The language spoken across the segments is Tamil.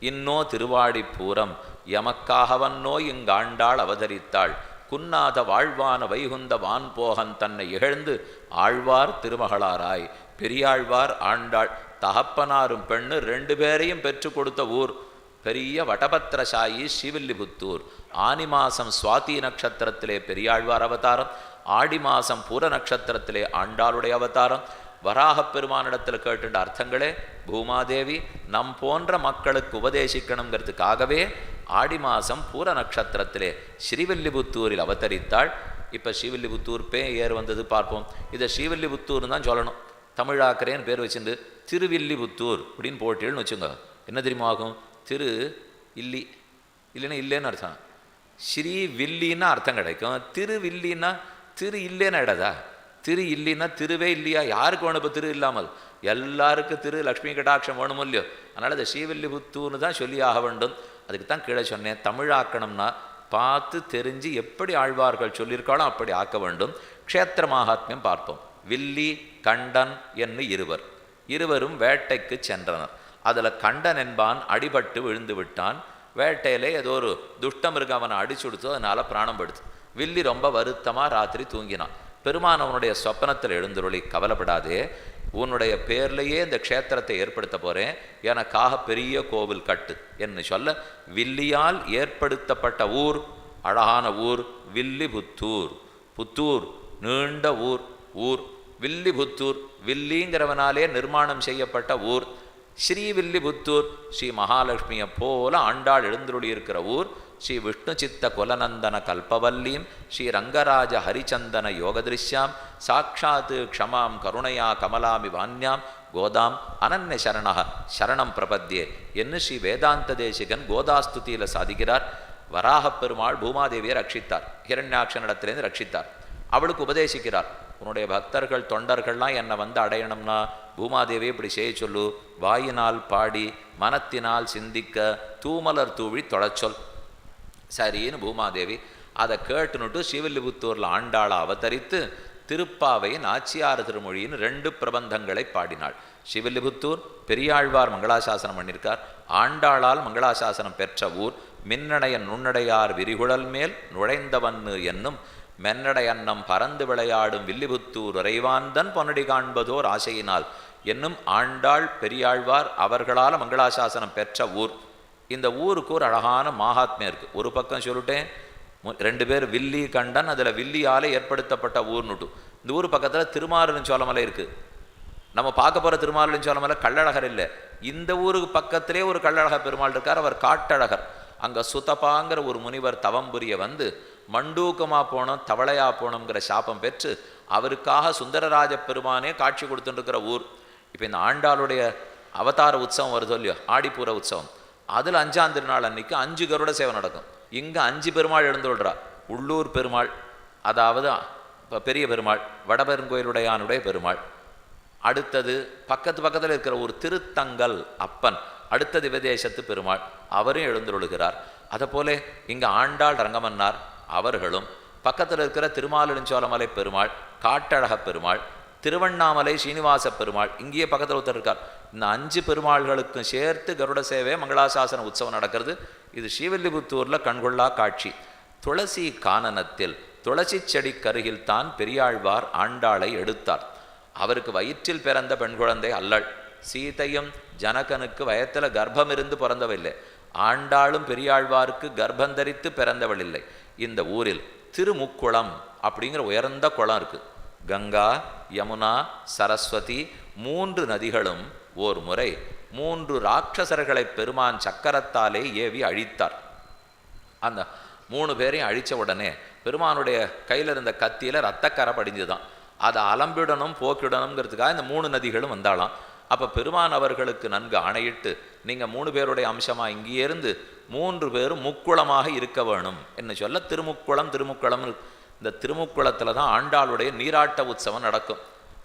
இன்னோ திருவாடிப்பூரம். எமக்காகவன்னோ இங்காண்டாள் அவதரித்தாள். குன்னாத வாழ்வான வைகுந்த வான்போகன் தன்னை இகழ்ந்து ஆழ்வார் திருமகளாராய். பெரியாழ்வார் ஆண்டாள். தகப்பனாரும் பெண்ணு ரெண்டு பேரையும் பெற்று கொடுத்த ஊர். பெரிய வடபத்திரசாயி ஸ்ரீவில்லிபுத்தூர். ஆனி மாசம் சுவாதி நட்சத்திரத்திலே பெரியாழ்வார் அவதாரம். ஆடி மாசம் பூர நட்சத்திரத்திலே ஆண்டாளுடைய அவதாரம். வராகப் பெருமானிடத்தில் கேட்டுட்ட அர்த்தங்களே பூமாதேவி நம் போன்ற மக்களுக்கு உபதேசிக்கணுங்கிறதுக்காகவே ஆடி மாசம் பூர நட்சத்திரத்திலே ஸ்ரீவில்லிபுத்தூரில் அவதரித்தாள். இப்போ ஸ்ரீவில்லிபுத்தூர் பே ஏர் வந்தது பார்ப்போம். இதை ஸ்ரீவில்லிபுத்தூர்னு தான் சொல்லணும். தமிழாக்கரேன்னு பேர் வச்சிருந்து திருவில்லிபுத்தூர் அப்படின்னு போட்டியல்னு வச்சுங்க என்ன தெரியுமா ஆகும்? திரு இல்லி இல்லைன்னா இல்லைன்னு அர்த்தம். ஸ்ரீ வில்லின்னா அர்த்தம் கிடைக்கும். திருவில்லின்னா திரு இல்லைன்னு இடதா திரு இல்லைன்னா திருவே இல்லையா? யாருக்கு வேணும் இப்போ திரு இல்லாமல்? எல்லாருக்கும் திரு லக்ஷ்மி கடாட்சம் வேணுமோ இல்லையோ? அதனால் இந்த ஸ்ரீவில்லிபுத்தூர்னு தான் சொல்லி ஆக வேண்டும். அதுக்கு தான் கீழே சொன்னேன் தமிழாக்கணும்னா பார்த்து தெரிஞ்சு எப்படி ஆழ்வார்கள் சொல்லியிருக்காளோ அப்படி ஆக்க வேண்டும். க்ஷேத்திர மகாத்மியம் பார்ப்போம். வில்லி கண்டன் என்று இருவர். இருவரும் வேட்டைக்கு சென்றனர். அதில் கண்டன் என்பான் அடிபட்டு விழுந்து விட்டான். வேட்டையிலே ஏதோ ஒரு துஷ்டம் இருக்கு அவனை அடிச்சு கொடுத்தோ அதனால பிராணம் படுத்து. வில்லி ரொம்ப வருத்தமாக ராத்திரி தூங்கினான். பெருமான் அவனுடைய சொப்பனத்தில் எழுந்துருளி கவலைப்படாதே உன்னுடைய பேர்லேயே இந்த க்ஷேத்திரத்தை ஏற்படுத்த போகிறேன் எனக்காக பெரிய கோவில் கட்டு. என்று சொல்ல வில்லியால் ஏற்படுத்தப்பட்ட ஊர் அழகான ஊர் வில்லிபுத்தூர். புத்தூர் நீண்ட ஊர் ஊர். வில்லிபுத்தூர் வில்லிங்கிறவனாலே நிர்மாணம் செய்யப்பட்ட ஊர். ஸ்ரீவில்லிபுத்தூர் ஸ்ரீ மகாலட்சுமியை போல ஆண்டாள் எழுந்துருளி இருக்கிற ஊர். ஸ்ரீ விஷ்ணு சித்த குலநந்தன கல்பவல்லீம் ஸ்ரீ ரங்கராஜ ஹரிச்சந்தன யோகதிருஷ்யாம் சாட்சாத் க்ஷமாம் கருணையா கமலாமி வாண்யாம் கோதாம் அனன்ய சரண சரணம் பிரபத்தியே என்று ஸ்ரீ வேதாந்த தேசிகன் கோதாஸ்துதியில் சாதிக்கிறார். வராகப் பெருமாள் பூமாதேவியை ரட்சித்தார். ஹிரண்யாட்சனிடத்திலேருந்து ரட்சித்தார். அவளுக்கு உபதேசிக்கிறார். உன்னுடைய பக்தர்கள் தொண்டர்கள்லாம் என்னை வந்து அடையணும்னா பூமாதேவி இப்படி செய்ய சொல்லு. வாயினால் பாடி மனத்தினால் சிந்திக்க தூமலர் தூவி தொலைச்சொல். சரின்னு பூமாதேவி அதை கேட்டுனுட்டு ஸ்ரீவில்லிபுத்தூரில் ஆண்டாளை அவதரித்து திருப்பாவையின் ஆச்சியார் திருமொழியின் ரெண்டு பிரபந்தங்களை பாடினாள். ஸ்ரீவில்லிபுத்தூர் பெரியாழ்வார் மங்களாசாசனம் பண்ணியிருக்கார் ஆண்டாளால் மங்களாசாசனம் பெற்ற ஊர் மின்னடைய நுண்ணடையார் விரிகுழல் மேல் நுழைந்தவன்னு என்னும் மென்னடையன்னம் பறந்து விளையாடும் வில்லிபுத்தூர் உறைவாந்தன் பொன்னடி காண்பதோர் ஆசையினால் என்னும் ஆண்டாள் பெரியாழ்வார் அவர்களால் மங்களாசாசனம் பெற்ற ஊர் இந்த ஊருக்கு ஒரு அழகான மாகாத்மியம் இருக்குது ஒரு பக்கம் சொல்லிட்டேன் ரெண்டு பேர் வில்லி கண்டன் அதில் வில்லியால் ஏற்படுத்தப்பட்ட ஊர்னுட்டு இந்த ஊர் பக்கத்தில் திருமாலின் சோழமலை இருக்குது நம்ம பார்க்க போகிற திருமாலின் சோழமலை கள்ளழகர் இல்லை. இந்த ஊருக்கு பக்கத்திலே ஒரு கள்ளழகர் பெருமாள் இருக்கார் அவர் காட்டழகர். அங்கே சுதப்பாங்கிற ஒரு முனிவர் தவம் புரிய வந்து மண்டூக்கமாக போனோம் தவளையாக போனோங்கிற சாபம் பெற்று அவருக்காக சுந்தரராஜ பெருமானே காட்சி கொடுத்துட்டுருக்கிற ஊர். இப்போ இந்த ஆண்டாளுடைய அவதார உற்சவம் வருதோ இல்லையோ ஆடிப்பூர உற்சவம். அதில் அஞ்சாம் திருநாள் அன்னைக்கு அஞ்சு கருட சேவை நடக்கும். இங்கே அஞ்சு பெருமாள் எழுந்துள்றா உள்ளூர் பெருமாள் அதாவது பெரிய பெருமாள் வடபெருங்கோயிலுடையானுடைய பெருமாள். அடுத்தது பக்கத்து பக்கத்தில் இருக்கிற ஒரு திருத்தங்கல் அப்பன் அடுத்த திவதேசத்து பெருமாள் அவரும் எழுந்துருளுகிறார். அதை போல இங்கே ஆண்டாள் ரங்கமன்னார் அவர்களும் பக்கத்தில் இருக்கிற திருமாலிருஞ்சோலமலை பெருமாள் காட்டழக பெருமாள் திருவண்ணாமலை ஸ்ரீனிவாச பெருமாள் இங்கேயே பக்கத்தில் ஒருத்தர் இருக்கார். இந்த அஞ்சு பெருமாள்களுக்கும் சேர்த்து கருட சேவை மங்களாசாசன உற்சவம் நடக்கிறது. இது ஸ்ரீவில்லிபுத்தூரில் கண்கொள்ளா காட்சி. துளசி கானனத்தில் துளசி செடி கருகில் தான் பெரியாழ்வார் ஆண்டாளை எடுத்தார். அவருக்கு வயிற்றில் பிறந்த பெண் குழந்தை அல்லள். சீதையும் ஜனகனுக்கு வயத்தில் கர்ப்பம் இருந்து பிறந்தவில்லை ஆண்டாளும் பெரியாழ்வாருக்கு கர்ப்பந்தரித்து பிறந்தவள் இல்லை இந்த ஊரில் திருமுக்குளம் அப்படிங்கிற உயர்ந்த குளம் இருக்கு. கங்கா யமுனா சரஸ்வதி மூன்று நதிகளும் ஓர் முறை மூன்று ராட்சசர்களை பெருமான் சக்கரத்தாலே ஏவி அழித்தார். அந்த மூணு பேரையும் அழிச்ச உடனே பெருமானுடைய கையில் இருந்த கத்தியில் ரத்தக்கரை படிஞ்சுதான் அதை அலம்பிடணும் போக்கிடணுங்கிறதுக்காக இந்த மூணு நதிகளும் வந்தாலாம் அப்போ பெருமான் அவர்களுக்கு நன்கு ஆணையிட்டு நீங்கள் மூணு பேருடைய அம்சமாக இங்கேருந்து மூன்று பேரும் முக்குளமாக இருக்க வேணும். என்ன சொல்ல திருமுக்குளம் திருமுக்குளம் இந்த திருமுக்குளத்தில் தான் ஆண்டாளுடைய நீராட்ட உற்சவம் நடக்கும்.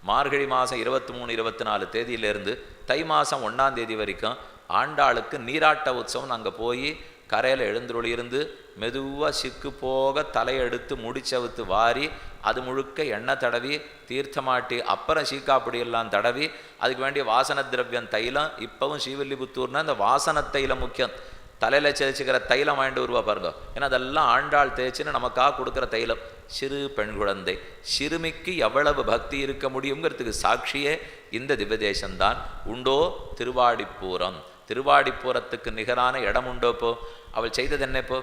மார்கழி மாதம் இருபத்தி மூணு இருபத்தி நாலு தேதியிலேருந்து தை மாதம் ஒன்றாம் தேதி வரைக்கும் ஆண்டாளுக்கு நீராட்ட உற்சவம் அங்கே போய் கரையில் எழுந்துருளி இருந்து மெதுவாக சிக்கு போக தலையெடுத்து முடிச்சவுத்து வாரி அது முழுக்க எண்ணெய் தடவி தீர்த்தமாட்டி அப்புறம் சீக்காப்பிடியெல்லாம் தடவி அதுக்கு வேண்டிய வாசன திரவியம் தைலம் இப்போவும் ஸ்ரீவில்லிபுத்தூர்னால் இந்த வாசன தைலம் முக்கியம். தலையில் தேய்ச்சிக்கிற தைலம் வாங்கிட்டு வருவா பாருங்க. ஏன்னா அதெல்லாம் ஆண்டாள் தேய்ச்சின்னு நமக்காக கொடுக்குற தைலம். சிறு பெண் குழந்தை சிறுமிக்கு எவ்வளவு பக்தி இருக்க முடியுங்கிறதுக்கு சாட்சியே இந்த திவ்யதேசம்தான். உண்டோ திருவாடிப்பூரம். திருவாடிப்பூரத்துக்கு நிகரான இடம் உண்டோ இப்போ? அவள் செய்தது என்ன இப்போ?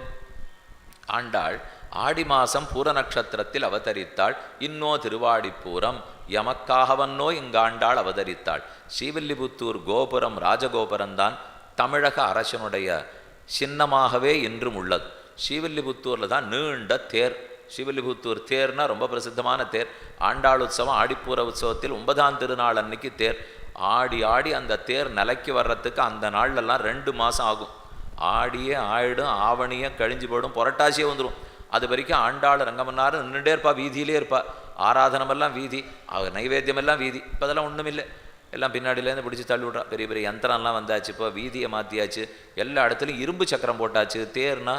ஆண்டாள் ஆடி மாசம் பூர நட்சத்திரத்தில் அவதரித்தாள். இன்னோ திருவாடிப்பூரம். எமக்காகவன்னோ இங்காண்டாள் அவதரித்தாள். ஸ்ரீவில்லிபுத்தூர் கோபுரம் ராஜகோபுரம்தான் தமிழக அரசனுடைய சின்னமாகவே இன்றும் உள்ளது. ஸ்ரீவில்லிபுத்தூரில் தான் நீண்ட தேர். ஸ்ரீவில்லிபுத்தூர் தேர்னா ரொம்ப பிரசித்தமான தேர். ஆண்டாள் உற்சவம் ஆடிப்பூர உற்சவத்தில் ஒன்பதாம் திருநாள் அன்னைக்கு தேர். ஆடி ஆடி அந்த தேர் நிலைக்கு வர்றதுக்கு அந்த நாள்லலாம் ரெண்டு மாதம் ஆகும். ஆடியே ஆயிடும் ஆவணியே கழிஞ்சு போயிடும் புரட்டாசியே வந்துடும் அது வரைக்கும் ஆண்டாள் ரங்கமன்னார் நின்றுட்டே இருப்பா வீதியிலே இருப்பா. ஆராதனமெல்லாம் வீதி அவர் நைவேத்தியமெல்லாம் வீதி. இப்போ அதெல்லாம் ஒன்றும் இல்லை எல்லாம் பின்னாடியிலேருந்து பிடிச்சி தள்ளி விட்றான் பெரிய பெரிய யந்திரம்லாம் வந்தாச்சு. இப்போ வீதியை மாற்றியாச்சு எல்லா இடத்துலையும் இரும்பு சக்கரம் போட்டாச்சு. தேர்னா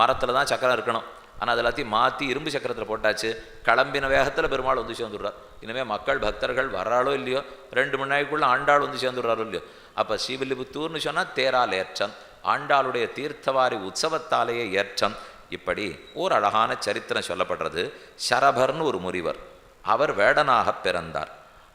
மரத்தில் தான் சக்கரம் இருக்கணும். ஆனால் அது எல்லாத்தையும் மாற்றி இரும்பு சக்கரத்தில் போட்டாச்சு. கிளம்பின வேகத்தில் பெருமாள் வந்து சேர்ந்துடுறார். இனிமேல் மக்கள் பக்தர்கள் வர்றாளோ இல்லையோ ரெண்டு மணி நாளைக்குள்ளே ஆண்டாள் வந்து சேர்ந்துடுறாரோ இல்லையோ. அப்போ ஸ்ரீவில்லிபுத்தூர்னு சொன்னால் தேரால் ஏற்றம். ஆண்டாளுடைய தீர்த்தவாரி உற்சவத்தாலேயே ஏற்றம். இப்படி ஓர் அழகான சரித்திரம் சொல்லப்படுறது. சரபர்னு ஒரு முனிவர். அவர் வேடனாக பிறந்தார்.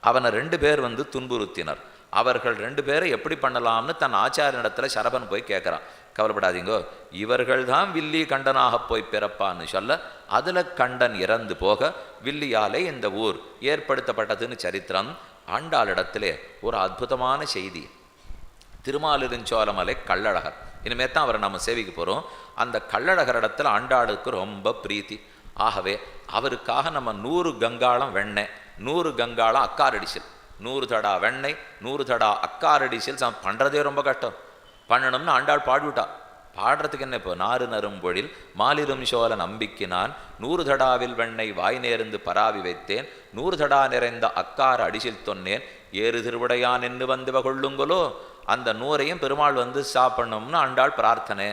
அவனை ரெண்டு பேர் வந்து துன்புறுத்தினர். அவர்கள் ரெண்டு பேரை எப்படி பண்ணலாம்னு தன் ஆச்சாரியனிடத்துல சரபன் போய் கேட்குறான் கவலைப்படாதீங்கோ இவர்கள் தான் வில்லி கண்டனாக போய் பிறப்பான்னு சொல்ல அதில் கண்டன் இறந்து போக வில்லியாலே இந்த ஊர் ஏற்படுத்தப்பட்டதுன்னு சரித்திரம் ஆண்டாளிடத்திலே ஒரு அற்புதமான செய்தி. திருமாலிருஞ்சோலமலை கள்ளழகர். இனிமே தான் அவரை நம்ம சேவிக்க போகிறோம் அந்த கள்ளழகர் இடத்துல ஆண்டாளுக்கு ரொம்ப பிரீத்தி. ஆகவே அவருக்காக நம்ம நூறு கங்காளம் வெண்ணெய். நூறு கங்காளம் அக்காரடிசல் நூறு தடா வெண்ணெய் நூறு தடா அக்காரடிசல் சம பண்ணுறதே ரொம்ப கஷ்டம். பண்ணணும்னு ஆண்டாள் பாடிவிட்டா. பாடுறதுக்கு என்ன இப்போ? நாறு நரும்பொழில் மாலிரும் சோழ நம்பிக்கினான். நூறு தடாவில் வெண்ணை வாய் நேர்ந்து பராவி வைத்தேன். நூறு தடா நிறைந்த அக்கார அடிசில் தொன்னேன். ஏறு திருவிடையான் என்று வந்து கொள்ளுங்களோ அந்த நூறையும் பெருமாள் வந்து சாப்பிடணும்னு ஆண்டாள் பிரார்த்தனை.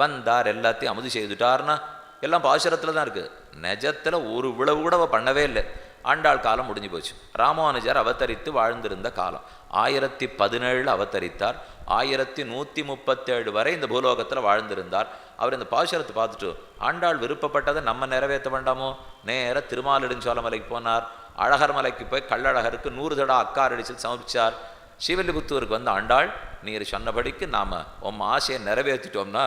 வந்தார் எல்லாத்தையும் அமுது செய்துட்டார்னா? எல்லாம் பாசுரத்தில் தான் இருக்குது நிஜத்தில் ஒரு விளவு கூட பண்ணவே இல்லை. ஆண்டாள் காலம் முடிஞ்சு போச்சு. ராமானுஜர் அவதரித்து வாழ்ந்திருந்த காலம். ஆயிரத்தி பதினேழில் அவதரித்தார். ஆயிரத்தி நூற்றி முப்பத்தேழு வரை இந்த பூலோகத்தில் வாழ்ந்திருந்தார். அவர் இந்த பாசுரத்தை பார்த்துட்டு ஆண்டாள் விருப்பப்பட்டதை நம்ம நிறைவேற்ற வேண்டாமோ? நேர திருமாலிடுஞ்சோலமலைக்கு போனார். அழகர் மலைக்கு போய் கள்ளழகருக்கு நூறு தடா அக்காரடிச்சில் சமர்ப்பிச்சார். ஸ்ரீவில்லிபுத்தூருக்கு வந்து ஆண்டாள் நீர் சொன்னபடிக்கு நாம் உம் ஆசையை நிறைவேற்றிட்டோம்னா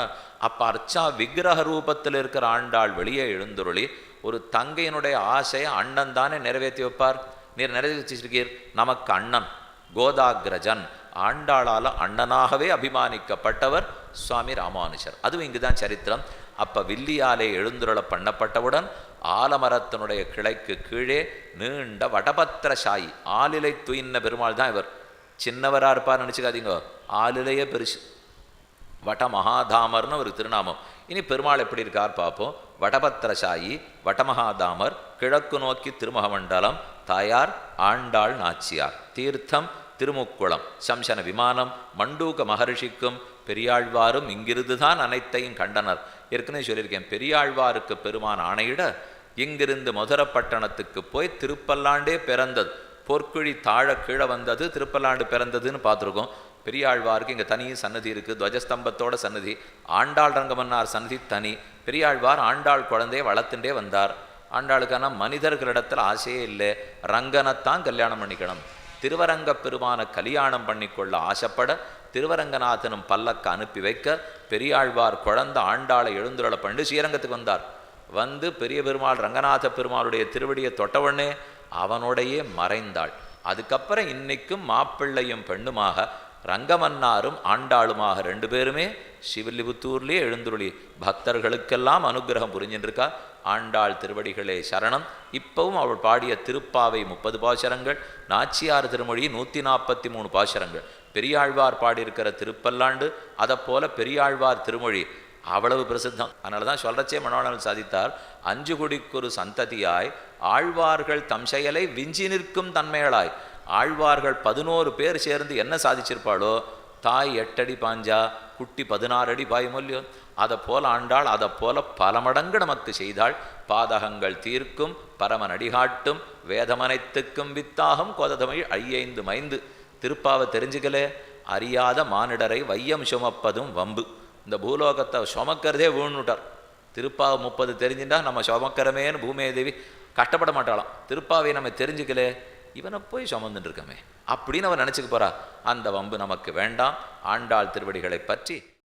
அப்போ அர்ச்சா விக்கிரக ரூபத்தில் இருக்கிற ஆண்டாள் வெளியே எழுந்துருளி ஒரு தங்கையினுடைய ஆசையை அண்ணன் தானே நிறைவேற்றி வைப்பார்? நீர் நிறைவேற்றிருக்கீர். நமக்கு அண்ணன் கோதாகிரஜன் ஆண்டாளால் அண்ணனாகவே அபிமானிக்கப்பட்டவர் சுவாமி ராமானுஜர். அதுவும் இங்கு தான் சரித்திரம். அப்போ வில்லியாலே எழுந்துருள பண்ணப்பட்டவுடன் ஆலமரத்தினுடைய கிளைக்கு கீழே நீண்ட வடபத்திரசாயி ஆலிலை துயின்ன பெருமாள் தான் இவர். சின்னவராக இருப்பார் நினச்சிக்காதீங்க. ஆளிலையே பெருசு. வட மகாதாமர்னு ஒரு திருநாமம். இனி பெருமாள் எப்படி இருக்கார் பார்ப்போம். வடபத்திரசாயி வடமகாதாமர் கிழக்கு நோக்கி திருமகமண்டலம் தாயார் ஆண்டாள் நாச்சியார். தீர்த்தம் திருமுக்குளம். சம்சன விமானம் மண்டூக மகரிஷிக்கும் பெரியாழ்வாரும் இங்கிருந்து தான் அனைத்தையும் கண்டனர். ஏற்கனவே சொல்லியிருக்கேன் பெரியாழ்வாருக்கு பெருமான் ஆணையிட இங்கிருந்து மதுரப்பட்டணத்துக்கு போய் திருப்பல்லாண்டே பிறந்தது. பொற்குழி தாழ கீழே வந்தது திருப்பல்லாண்டு பிறந்ததுன்னு பார்த்துருக்கோம். பெரியாழ்வாருக்கு இங்கே தனி சன்னதி இருக்குது துவஜஸ்தம்பத்தோட சன்னதி. ஆண்டாள் ரங்கமன்னார் சன்னதி தனி. பெரியாழ்வார் ஆண்டாள் குழந்தையை வளர்த்துட்டே வந்தார். ஆண்டாளுக்கான மனிதர்களிடத்தில் ஆசையே இல்லை. ரங்கனைத்தான் கல்யாணம் பண்ணிக்கணும். திருவரங்க பெருமான கல்யாணம் பண்ணிக்கொள்ள ஆசைப்பட திருவரங்கநாதனும் பல்லக்க அனுப்பி வைக்க பெரியாழ்வார் குழந்த ஆண்டாளை எழுந்துருளை பண்ணி ஸ்ரீரங்கத்துக்கு வந்தார். வந்து பெரிய பெருமாள் ரங்கநாத பெருமாளுடைய திருவடியை தொட்டவுடனே அவனோடையே மறைந்தாள். அதுக்கப்புறம் இன்னைக்கும் மாப்பிள்ளையும் பெண்ணுமாக ரங்கமன்னாரும் ஆண்டாளுமாக ரெண்டு பேருமே சிவில்லிபுத்தூர்லேயே எழுந்துருளி. பக்தர்களுக்கெல்லாம் அனுகிரகம் புரிஞ்சின்றிருக்கா? இருக்கா ஆண்டாள் திருவடிகளே சரணம். இப்பவும் அவள் பாடிய திருப்பாவை முப்பது பாசரங்கள் நாச்சியார் திருமொழி நூற்றி நாற்பத்தி மூணு பாசரங்கள். பெரியாழ்வார் பாடியிருக்கிற திருப்பல்லாண்டு அதை போல பெரியாழ்வார் திருமொழி அவ்வளவு பிரசித்தம். அதனால தான் சொல்றச்சே மனோனல் சாதித்தார் அஞ்சு குடிக்கொரு சந்ததியாய் ஆழ்வார்கள் தம் செயலை விஞ்சி நிற்கும் தன்மைகளாய். ஆழ்வார்கள் பதினோரு பேர் சேர்ந்து என்ன சாதிச்சிருப்பாளோ தாய் எட்டடி பாஞ்சா குட்டி பதினாறு அடி பாயுமோ இல்லையோ அதை போல ஆண்டாள் அதை போல பல மடங்கு நமக்கு செய்தாள். பாதகங்கள் தீர்க்கும் பரமன் அடிகாட்டும் வேதமனைத்துக்கும் வித்தாகும் கோததமிழ் ஐயைந்து மைந்து. திருப்பாவை தெரிஞ்சுக்கலே அறியாத மானிடரை வையம் சுமப்பதும் வம்பு. இந்த பூலோகத்தை சுமக்கிறதே வீணுட்டார். திருப்பாவை முப்பது தெரிஞ்சுட்டா நம்ம சுமக்கிறமேன்னு பூமேதேவி கஷ்டப்பட மாட்டாளாம். திருப்பாவை நம்ம தெரிஞ்சுக்கலே இவனை போய் சுமந்துட்டு இருக்கமே. அப்படின்னு அவன் நினச்சிக்க போறா. அந்த வம்பு நமக்கு வேண்டாம். ஆண்டாள் திருவடிகளை பற்றி